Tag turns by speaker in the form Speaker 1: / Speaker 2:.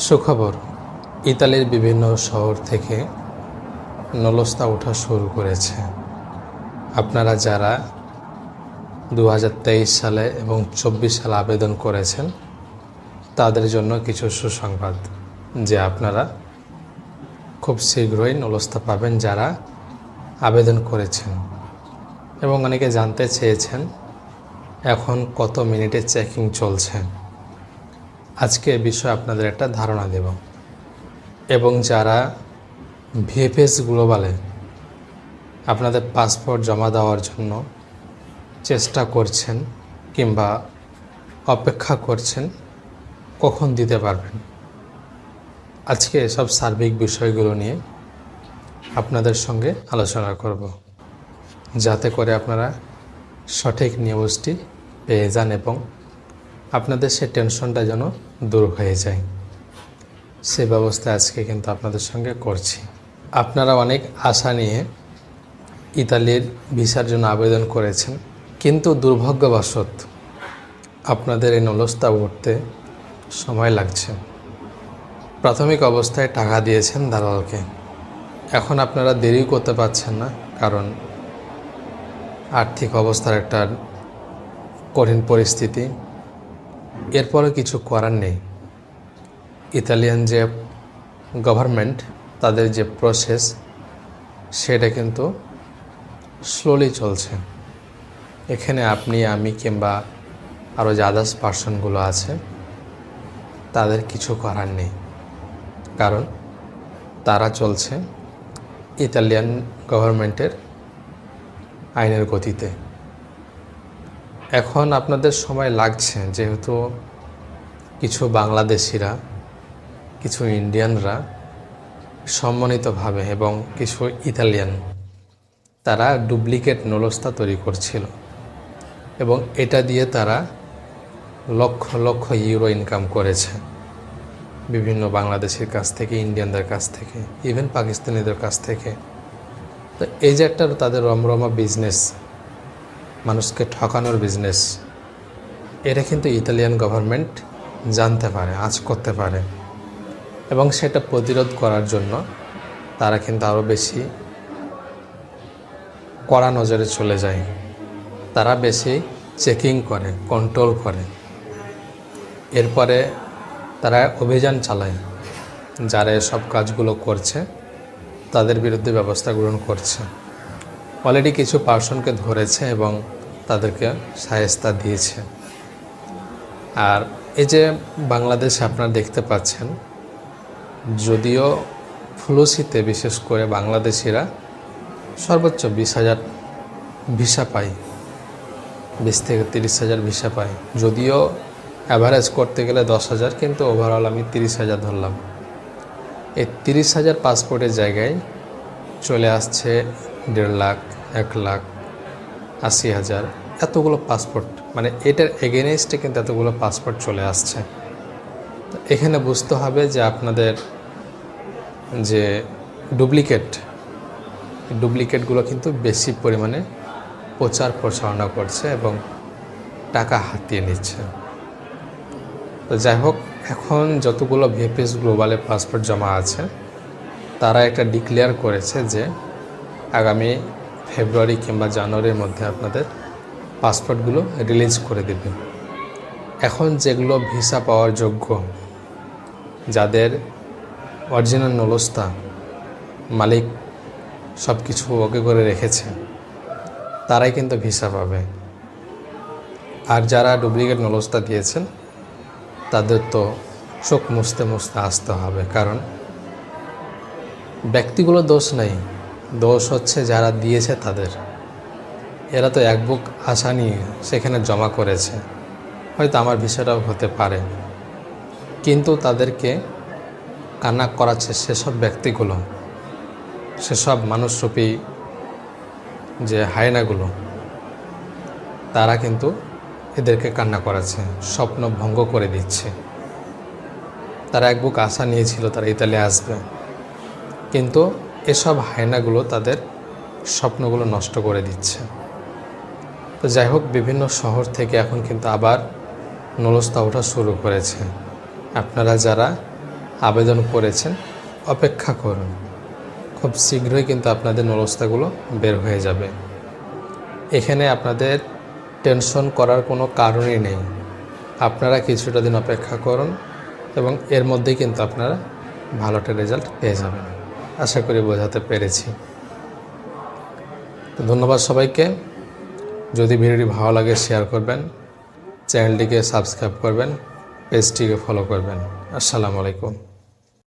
Speaker 1: সুখবর, ইতালির বিভিন্ন শহর থেকে নলস্তা ওঠা শুরু করেছে। আপনারা যারা দু হাজার তেইশ সালে এবং চব্বিশ সালে আবেদন করেছেন, তাদের জন্য কিছু সুসংবাদ যে আপনারা খুব শীঘ্রই নলস্তা পাবেন যারা আবেদন করেছেন। এবং অনেকে জানতে চেয়েছেন এখন কত মিনিটে চেকিং চলছে। আজকে এ বিষয়ে আপনাদের একটা ধারণা দেব। এবং যারা ভিএফএস গ্লোবালে আপনাদের পাসপোর্ট জমা দেওয়ার জন্য চেষ্টা করছেন কিংবা অপেক্ষা করছেন, কখন দিতে পারবেন? আজকে এসব সার্বিক বিষয়গুলো নিয়ে আপনাদের সঙ্গে আলোচনা করব। যাতে করে আপনারা সঠিক নিউজটি পেয়ে যান এবং আপনাদের সে টেনশনটা যেন দূর হয়ে যায়। সে ব্যবস্থা আজকে কিন্তু আপনাদের সঙ্গে করছি। আপনারা অনেক আশা নিয়ে ইতালির ভিসার জন্য আবেদন করেছেন, কিন্তু দুর্ভাগ্যবশত আপনাদের এই নলস্তা উঠতে সময় লাগছে। প্রাথমিক অবস্থায় টাকা দিয়েছেন দালালকে। এখন আপনারা দেরিও করতে পারছেন না, কারণ আর্থিক অবস্থার একটা কঠিন পরিস্থিতি। এরপরে কিছু করার নেই। ইতালিয়ান যে গভর্নমেন্ট তাদের যে প্রসেস সেটা কিন্তু স্লোলি চলছে। এখানে আপনি, আমি কিংবা আরও যে আদার্স পার্সনগুলো আছে, তাদের কিছু করার নেই। কারণ তারা চলছে ইতালিয়ান গভর্নমেন্টের আইনের গতিতে। এখন আপনাদের সময় লাগছে, যেহেতু কিছু বাংলাদেশিরা, কিছু ইন্ডিয়ানরা সম্মানিতভাবে এবং কিছু ইতালিয়ান, তারা ডুপ্লিকেট নলস্তা তৈরি করছিল এবং এটা দিয়ে তারা লক্ষ লক্ষ ইউরো ইনকাম করেছে। বিভিন্ন বাংলাদেশের কাছ থেকে, ইন্ডিয়ানদের কাছ থেকে, ইভেন পাকিস্তানিদের কাছ থেকে। তো এই যে একটা তাদের রমরমা বিজনেস মানুষকে ঠকানোর বিজনেস এটা কিন্তু ইতালিয়ান গভর্নমেন্ট জানতে পারে আজ করতে পারে। এবং সেটা প্রতিরোধ করার জন্য তারা কিন্তু আরও বেশি কড়া নজরে চলে যায়। তারা বেশি চেকিং করে কন্ট্রোল করে। এরপরে তারা অভিযান চালায়, যারা এসব কাজগুলো করছে, তাদের বিরুদ্ধে ব্যবস্থা গ্রহণ করছে। অলরেডি কিছু পার্সনকে ধরেছে এবং তাদেরকে সাহেস্তা দিয়েছে। আর এই যে বাংলাদেশে আপনারা দেখতে পাচ্ছেন, যদিও ফ্লুসিতে বিশেষ করে বাংলাদেশিরা সর্বোচ্চ বিশ হাজার ভিসা পায়, বিশ থেকে তিরিশ হাজার ভিসা পায়। যদিও অ্যাভারেজ করতে গেলে দশ হাজার, কিন্তু ওভারঅল আমি তিরিশ হাজার ধরলাম। এই তিরিশ হাজার পাসপোর্টের জায়গায় চলে আসছে দেড় লাখ, এক লাখ, আশি হাজার, এতগুলো পাসপোর্ট মানে এটার এগেনস্টে কিন্তু এতগুলো পাসপোর্ট চলে আসছে। এখানে বুঝতে হবে যে আপনাদের যে ডুপ্লিকেট ডুপ্লিকেটগুলো কিন্তু বেশি পরিমাণে প্রচার প্রচারণা করছে এবং টাকা হাতিয়ে নিচ্ছে। তো যাই হোক, এখন যতগুলো ভিএফএস গ্লোবালে পাসপোর্ট জমা আছে, তারা একটা ডিক্লেয়ার করেছে যে আগামী ফেব্রুয়ারি কিংবা জানুয়ারির মধ্যে আপনাদের পাসপোর্টগুলো রিলিজ করে দেবে। এখন যেগুলো ভিসা পাওয়ার যোগ্য, যাদের অরিজিনাল নলস্তা মালিক সব কিছু ওকে করে রেখেছে, তারাই কিন্তু ভিসা পাবে। আর যারা ডুপ্লিকেট নলস্তা দিয়েছেন, তাদের তো চোখ মুছতে মুছতে আসতে হবে, কারণ ব্যক্তিগুলো দোষ নেই। দোষ হচ্ছে যারা দিয়েছে তাদের। এরা তো এক বুক আশা নিয়ে সেখানে জমা করেছে। হয়তো আমার বিষয়টাও হতে পারে। কিন্তু তাদেরকে কান্না করাচ্ছে সেসব ব্যক্তিগুলো, সেসব মানুষরূপী যে হায়নাগুলো, তারা কিন্তু এদেরকে কান্না করাচ্ছে, স্বপ্ন ভঙ্গ করে দিচ্ছে। তারা এক বুক আশা নিয়েছিল তারা ইতালি আসবে। কিন্তু এসব হায়নাগুলো তাদের স্বপ্নগুলো নষ্ট করে দিচ্ছে। তো যাই হোক, বিভিন্ন শহর থেকে এখন কিন্তু আবার নলস্তা ওঠা শুরু করেছে। আপনারা যারা আবেদন করেছেন, অপেক্ষা করুন। খুব শীঘ্রই কিন্তু আপনাদের নলস্তাগুলো বের হয়ে যাবে। এখানে আপনাদের টেনশন করার কোনো কারণই নেই। আপনারা কিছুটা দিন অপেক্ষা করুন এবং এর মধ্যেই কিন্তু আপনারা ভালো একটা রেজাল্ট পেয়ে যাবেন। আশা করি বোঝাতে পেরেছি। তো ধন্যবাদ সবাইকে। যদি ভিডিওটি ভালো লাগে শেয়ার করবেন চ্যানেলটিকে সাবস্ক্রাইব করবেন পেজটিকে ফলো করবেন। আসসালামু আলাইকুম।